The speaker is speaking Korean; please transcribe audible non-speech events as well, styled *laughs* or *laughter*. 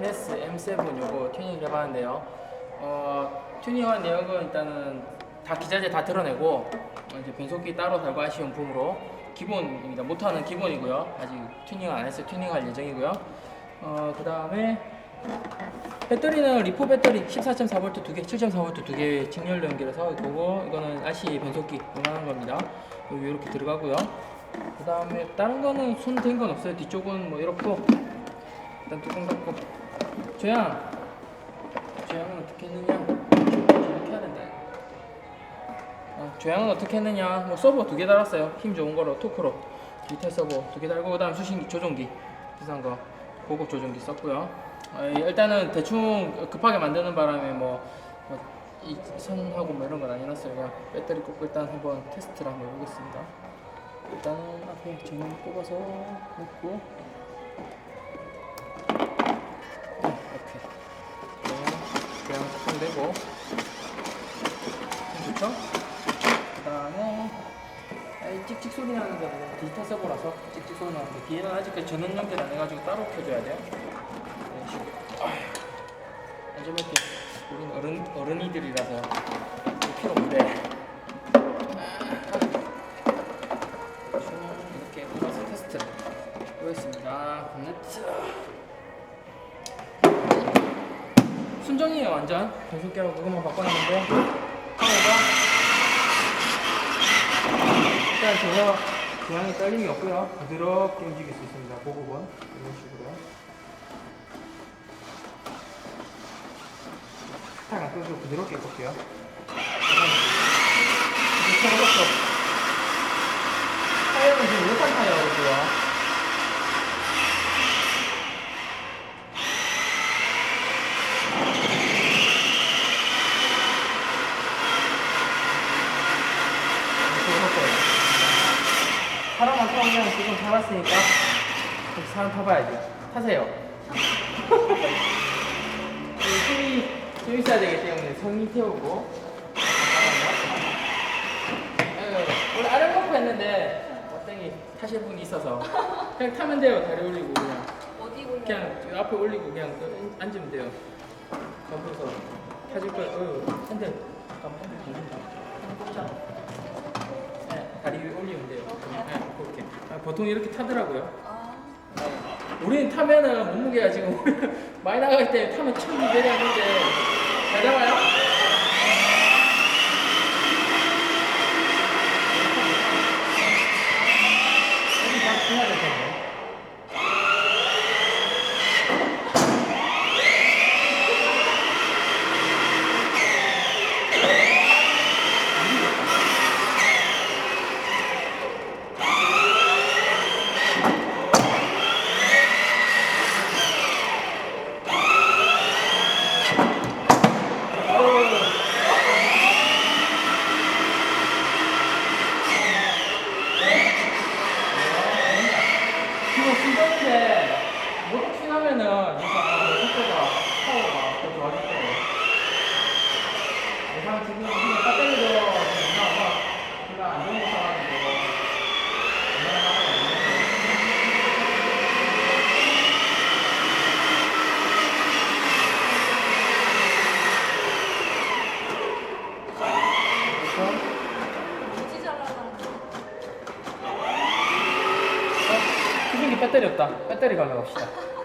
테네스 M7 요거 튜닝 해봤는데요. 어, 튜닝한 내역은 일단은 다 기자재 다 드러내고 어, 이제 변속기 따로 달고 하시 용품으로 기본입니다. 모터는 기본이고요. 아직 튜닝 안 했어요. 튜닝할 예정이고요. 어, 그 다음에 배터리는 리포 배터리 14.4V 두 개, 7.4V 두 개 직렬로 연결해서 그거 이거는 RC 변속기 이만한 겁니다. 여기 이렇게 들어가고요. 그 다음에 다른 거는 손댄건 없어요. 뒤쪽은 뭐 이렇고 일단 뚜껑 닫고 조양 조양은 어떻게 했느냐 이렇게 해야 된다. 어, 조양은 어떻게 했느냐 뭐 서버 두 개 달았어요. 힘 좋은 거로 토크로 밑에 서버 두 개 달고 그 다음 수신 조종기 비싼 거 고급 조종기 썼고요. 어, 일단은 대충 급하게 만드는 바람에 뭐, 뭐 이 선하고 뭐 이런 건안 해놨어요. 그냥 배터리 꽂고 일단 한번 테스트를 한번 해보겠습니다. 일단은 앞에 정리 뽑아서 놓고 좋죠? 그 다음에 이 찍찍 소리 나는 거는 디지털 서버라서 찍찍 소리 나는데 뒤에는 아직까지 전원 연결 안 해가지고 따로 켜줘야 돼요. 이런 식으로 안전벨트 우린 어른, 어른이들이라서 필요 없는데 이렇게 뽑아서 테스트를 해보겠습니다. 네트 순정이에요 완전. 변속기하고 그것만 바꿔놨는데. 파워가 전혀 중앙에 떨림이 없고요. 부드럽게 움직일 수 있습니다. 고급은 이런 식으로요 탁안 끄고 부드럽게 해볼게요. 이제 켜봤어 타이어는 지금 5판 타이어고요 사람만 타고 그냥 지금 살았으니까 사람 타봐야지. 타세요. 이 *laughs* 힘이 좀 있어야 되기 때문에 성이 태우고. 아유, 원래 놓고 했는데 어떤 타실 분이 있어서 그냥 타면 돼요. 다리 올리고 그냥 어디 올려? 그냥 저 앞에 올리고 그냥 그 앉으면 돼요. 가면서 타질 거예요. 어휴, 핸들 잠깐만 핸들 돌 보통 이렇게 타더라고요. 아, *laughs* 우리는 타면은 몸무게가 지금 많이 나가기 때문에 타면 참 내려는데 잘 잡아요? 여기 다 해야 될 텐데. 지금 순정인데 튀나면은 뭔가 속도가 파워가 더 좋아질 거예요. 예상 지금 그냥 배터리도 누나가 별로 안 좋은 거 사가지고 배터리 없다. 배터리 가져갑시다.